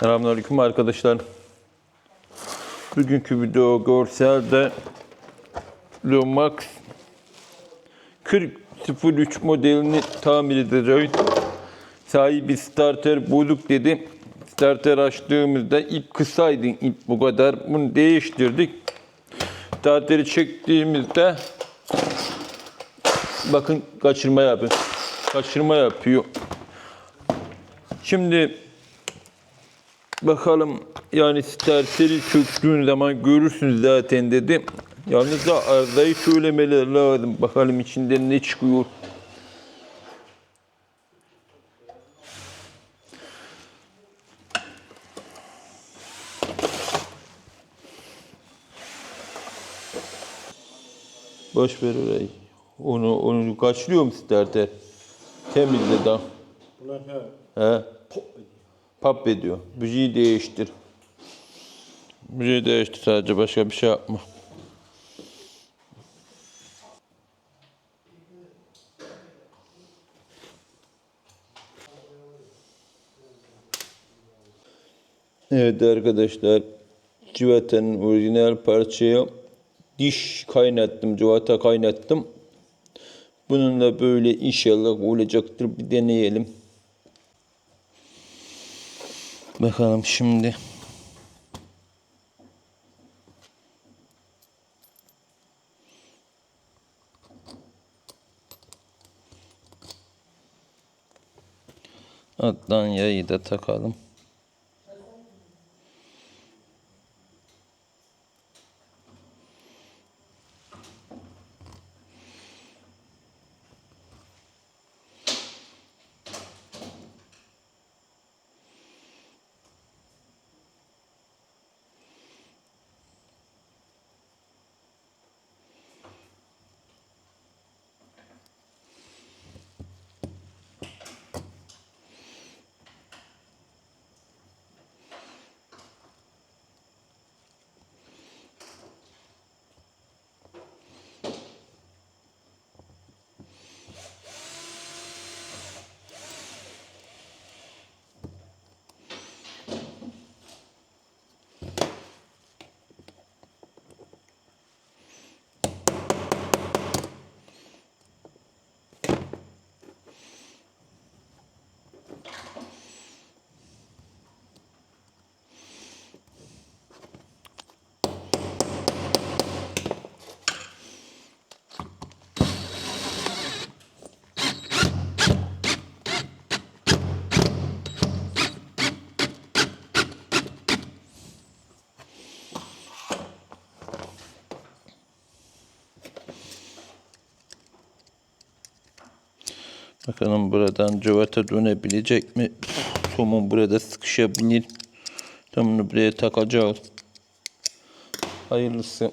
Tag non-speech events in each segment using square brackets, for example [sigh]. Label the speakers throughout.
Speaker 1: Selamünaleyküm arkadaşlar. Bugünkü video görselde Lumax 4003 modelini tamir edeceğiz. Sahibi starter bozuk dedi. Starter açtığımızda ip kısaydı ip bu kadar. Bunu değiştirdik. Starteri çektiğimizde bakın kaçırma yapıyor. Kaçırma yapıyor. Şimdi bakalım yani starteri çöktüğün zaman görürsünüz zaten dedi. Yalnız da arızayı söylemeler lazım. Bakalım içinden ne çıkıyor. Boş ver orayı. Onu onu kaçırıyor mu starter? Temizle daha.
Speaker 2: Bunlar he.
Speaker 1: He. Pap ediyor. Büyüyü değiştir. Büyüyü değiştir sadece başka bir şey yapma. Evet arkadaşlar. Civata'nın orijinal parçaya diş kaynattım. Civata kaynattım. Bununla böyle inşallah olacaktır. Bir deneyelim. Bakalım şimdi. Alttan yayı da takalım. Bakalım buradan cıvata dönebilecek mi? Somun burada sıkışabilir. Tam buraya takacağız. Hayırlısı.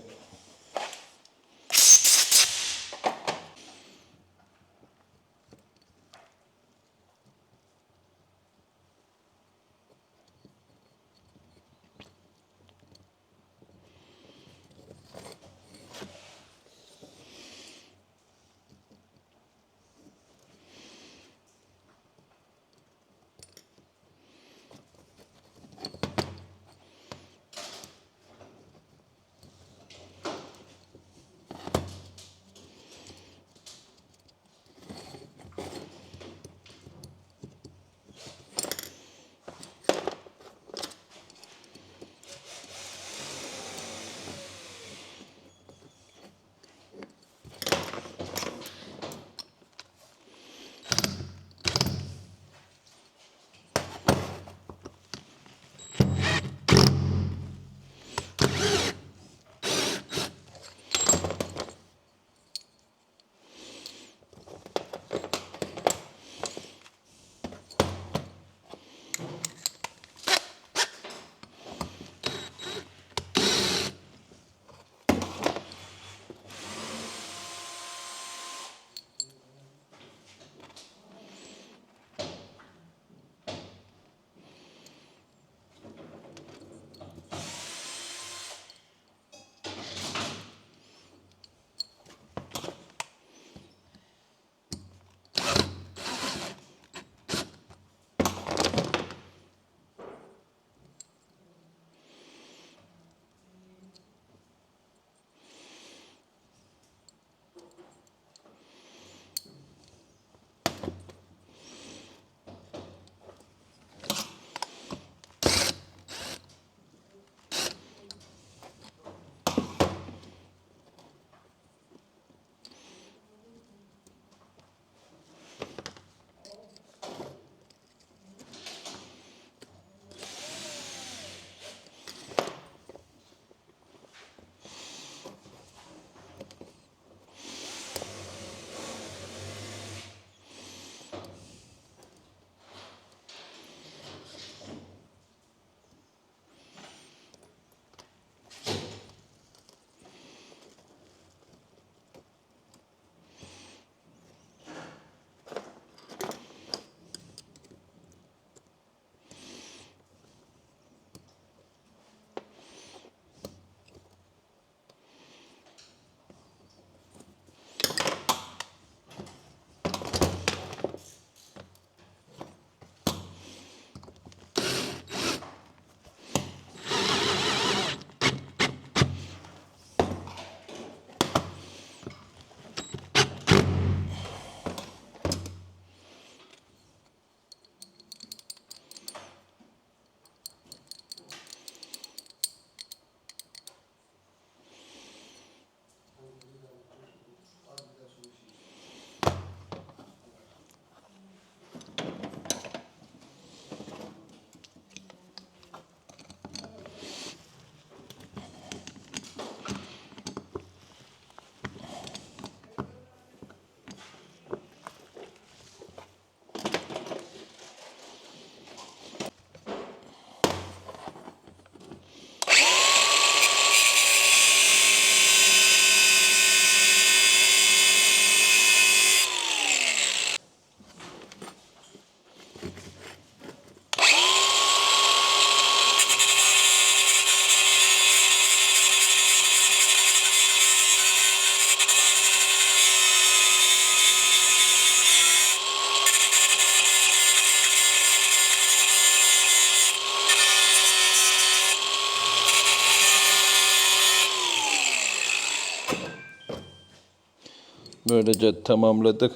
Speaker 1: Böylece tamamladık.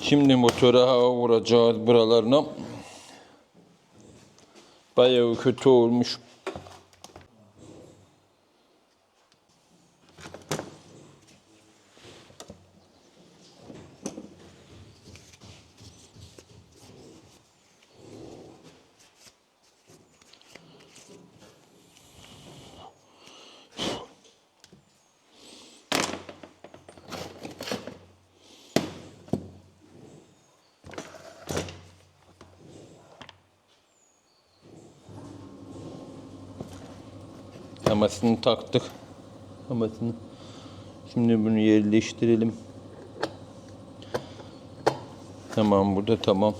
Speaker 1: Şimdi motora hava vuracağız buralarına. Bayağı kötü olmuş. Hamasını taktık. Hamasını. Şimdi bunu yerleştirelim. Tamam burada tamam.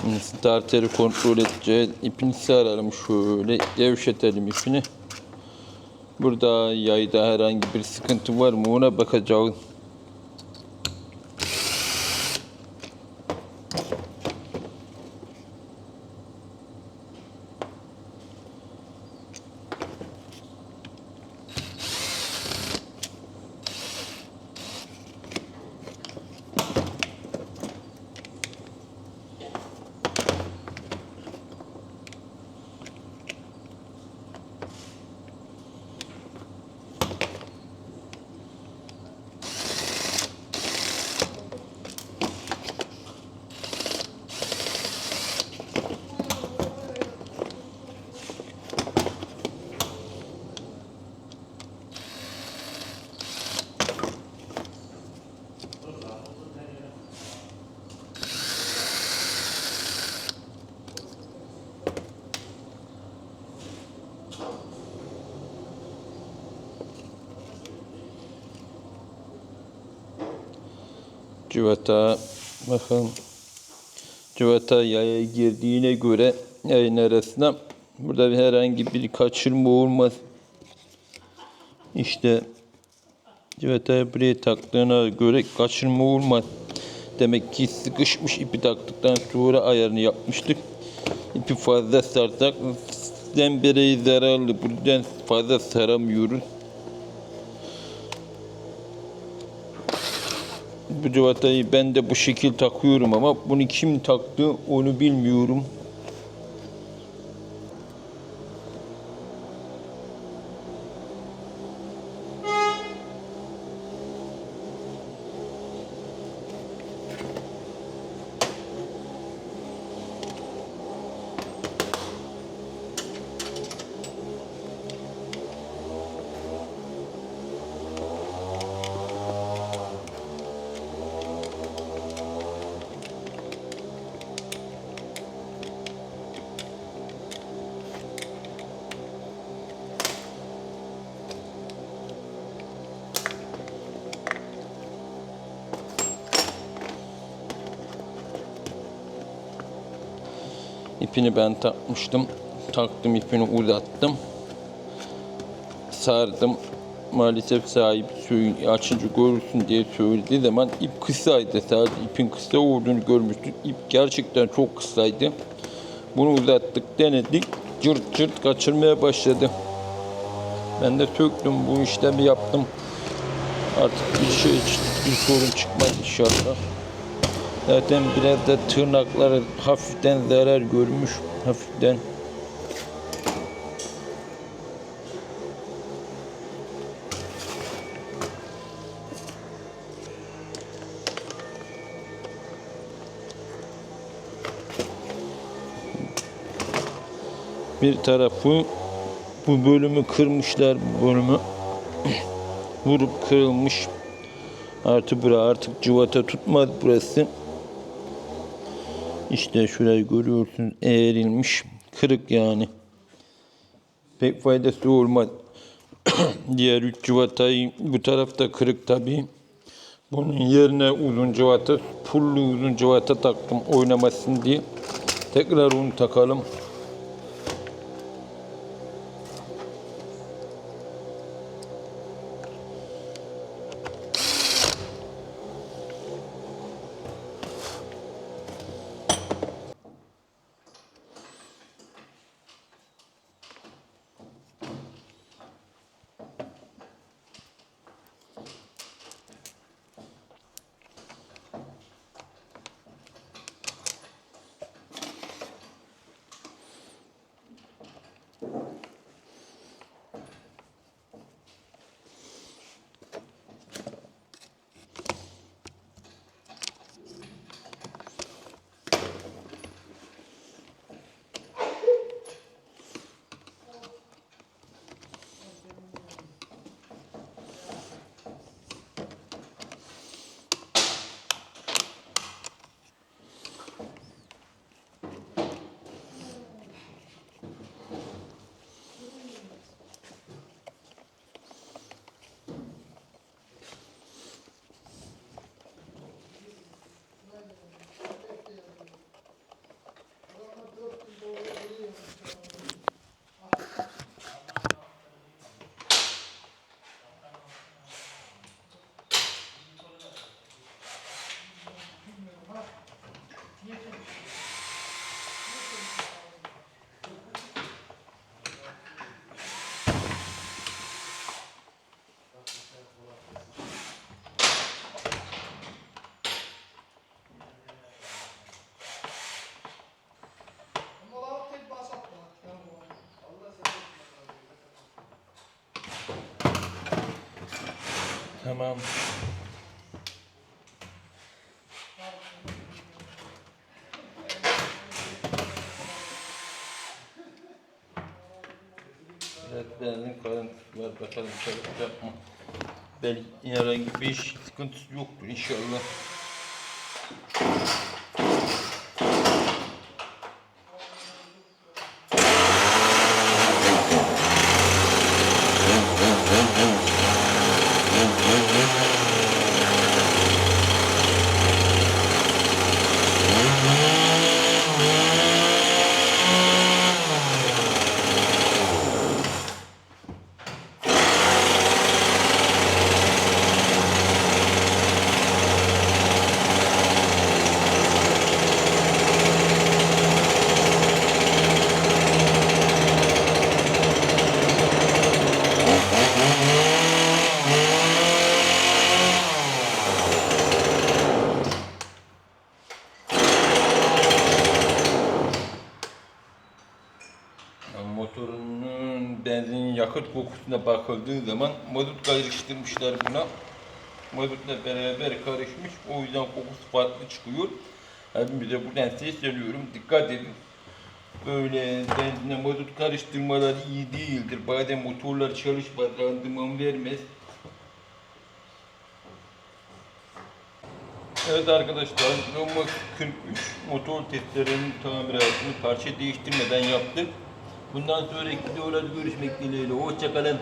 Speaker 1: Şimdi starteri kontrol edeceğiz. İpini saralım şöyle. Gevşetelim ipini. Burada yayda herhangi bir sıkıntı var mı ona bakacağız. Civata bakın Civata yaya girdiğine göre yayın arasına burada bir herhangi bir kaçırma olmaz. İşte Civata'ya buraya taktığına göre kaçırma olmaz. Demek ki sıkışmış ipi taktıktan sonra ayarını yapmıştık. İpi fazla sarsak zembereyi zararlı. Buradan fazla saramıyoruz. Bu civatayı ben de bu şekil takıyorum ama bunu kim taktı onu bilmiyorum. İpini ben takmıştım. Taktım ipini uzattım. Sardım. Maalesef sahibi açınca görürsün diye söylediği zaman ip kısaydı. Sadece ipin kısa olduğunu görmüştük. İp gerçekten çok kısaydı. Bunu uzattık, denedik. Cırt cırt kaçırmaya başladı. Ben de söktüm bu işlemi yaptım. Artık bir şey bir sorun çıkmaz inşallah. Zaten biraz da tırnakları hafiften zarar görmüş. Hafiften. Bir tarafı bu bölümü kırmışlar bu bölümü. [clears throat] Vurup kırılmış. Artı bura artık cıvata tutmaz burası. İşte şurayı görüyorsunuz eğrilmiş. Kırık yani. Pek faydası olmaz. [coughs] Diğer üç cıvatayı bu tarafta kırık tabii. Bunun yerine uzun cıvata, pullu uzun cıvata taktım oynamasın diye. Tekrar onu takalım. Tamam. Evet benim karın var bakalım çalışacak mı? Belki herhangi bir iş sıkıntısı yoktur inşallah. Kokusuna bakıldığı zaman mazot karıştırmışlar buna. Mazotla beraber karışmış. O yüzden kokusu farklı çıkıyor. Hepimize buradan sesleniyorum. Dikkat edin. Böyle benzinle mazot karıştırmaları iyi değildir. Bazen motorlar çalışmaz, randıman vermez. Evet arkadaşlar, Roma 43 motor testlerinin tamiratını parça değiştirmeden yaptık. Bundan sonraki videolarda görüşmek dileğiyle. Hoşçakalın.